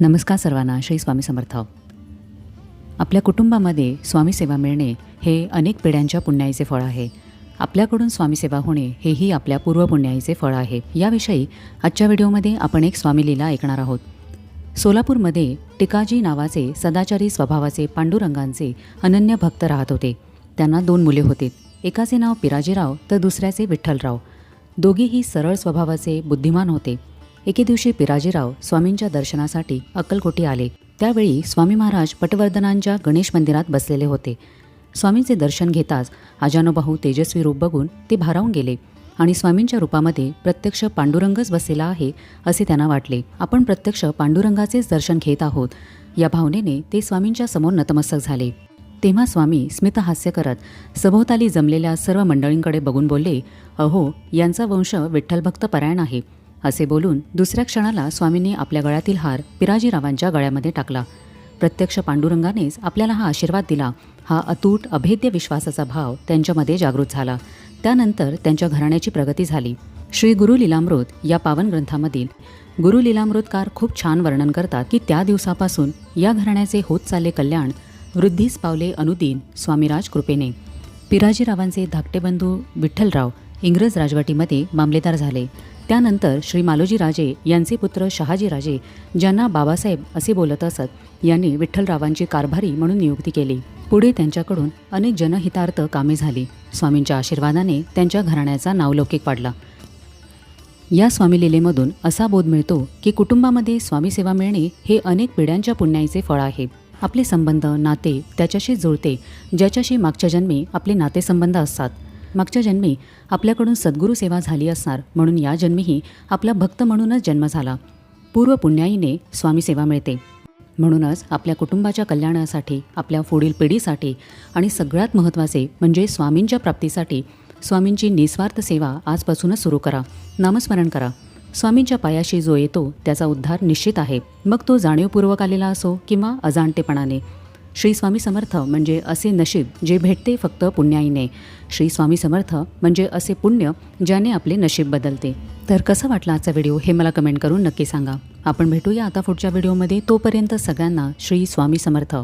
नमस्कार सर्वांना श्री स्वामी समर्थ. आपल्या कुटुंबामध्ये स्वामीसेवा मिळणे हे अनेक पिढ्यांच्या पुण्याईचे फळ आहे. आपल्याकडून स्वामीसेवा होणे हेही आपल्या पूर्वपुण्याईचे फळ आहे. याविषयी आजच्या व्हिडिओमध्ये आपण एक स्वामी लीला ऐकणार आहोत. सोलापूरमध्ये टिकाजी नावाचे सदाचारी स्वभावाचे पांडुरंगांचे अनन्य भक्त राहत होते. त्यांना दोन मुले होते. एकाचे नाव पिराजीराव तर दुसऱ्याचे विठ्ठलराव. दोघेही सरळ स्वभावाचे बुद्धिमान होते. एके दिवशी पिराजीराव स्वामींच्या दर्शनासाठी अक्कलकोटी आले. त्यावेळी स्वामी महाराज पटवर्धनांच्या गणेश मंदिरात बसलेले होते. स्वामींचे दर्शन घेताच अजानुबाहू तेजस्वी रूप बघून ते भारावून गेले आणि स्वामींच्या रूपामध्ये प्रत्यक्ष पांडुरंगच बसलेला आहे असे त्यांना वाटले. आपण प्रत्यक्ष पांडुरंगाचेच दर्शन घेत आहोत. या भावनेने ते स्वामींच्या समोर नतमस्तक झाले. तेव्हा स्वामी स्मितहास्य करत सभोवताली जमलेल्या सर्व मंडळींकडे बघून बोलले अहो यांचा वंश विठ्ठलभक्त परायण आहे. असे बोलून दुसऱ्या क्षणाला स्वामींनी आपल्या गळ्यातील हार पिराजीरावांच्या गळ्यामध्ये टाकला. प्रत्यक्ष पांडुरंगानेच आपल्याला हा आशीर्वाद दिला. हा अतूट अभेद्य विश्वासाचा भाव त्यांच्यामध्ये जागृत झाला. त्यानंतर त्यांच्या घराण्याची प्रगती झाली. श्री गुरु लीलामृत या पावन ग्रंथामधील गुरु लीलामृतकार खूप छान वर्णन करतात की त्या दिवसापासून या घराण्याचे होत चालले कल्याण वृद्धीस पावले अनुदिन स्वामीराज कृपेने. पिराजीरावांचे धाकटे बंधू विठ्ठलराव इंग्रज राजवटीमध्ये मामलेदार झाले. त्यानंतर श्री मालोजी राजे यांचे पुत्र शहाजी राजे ज्यांना बाबासाहेब असे बोलत असत यांनी विठ्ठलरावांची कारभारी म्हणून नियुक्ती केली. पुढे त्यांच्याकडून अनेक जनहितार्थ कामे झाली. स्वामींच्या आशीर्वादाने त्यांच्या घराण्याचा नावलौकिक वाढला या स्वामी लीलेमधून असा बोध मिळतो की कुटुंबामध्ये स्वामीसेवा मिळणे हे अनेक पिढ्यांच्या पुण्याईचे फळ आहे. आपले संबंध नाते त्याच्याशी जुळते ज्याच्याशी मागच्या जन्मी आपले नातेसंबंध असतात. मागच्या जन्मी आपल्याकडून सद्गुरू सेवा झाली असणार म्हणून या जन्मीही आपला भक्त म्हणूनच जन्म झाला. पूर्व पुण्याईने स्वामी सेवा मिळते. म्हणूनच आपल्या कुटुंबाच्या कल्याणासाठी आपल्या पुढील पिढीसाठी आणि सगळ्यात महत्त्वाचे म्हणजे स्वामींच्या प्राप्तीसाठी स्वामींची निस्वार्थ सेवा आजपासूनच सुरू करा. नामस्मरण करा. स्वामींच्या पायाशी जो येतो त्याचा उद्धार निश्चित आहे. मग तो जाणीवपूर्वक आलेला असो किंवा अजाणतेपणाने. श्री स्वामी समर्थ म्हणजे असे नशीब जे भेटते फक्त पुण्याईने. श्री स्वामी समर्थ म्हणजे असे पुण्य ज्याने आपले नशीब बदलते. तर कसं वाटलं आजचा व्हिडिओ हे मला कमेंट करून नक्की सांगा. आपण भेटूया आता पुढच्या व्हिडिओमध्ये. तोपर्यंत सगळ्यांना श्री स्वामी समर्थ.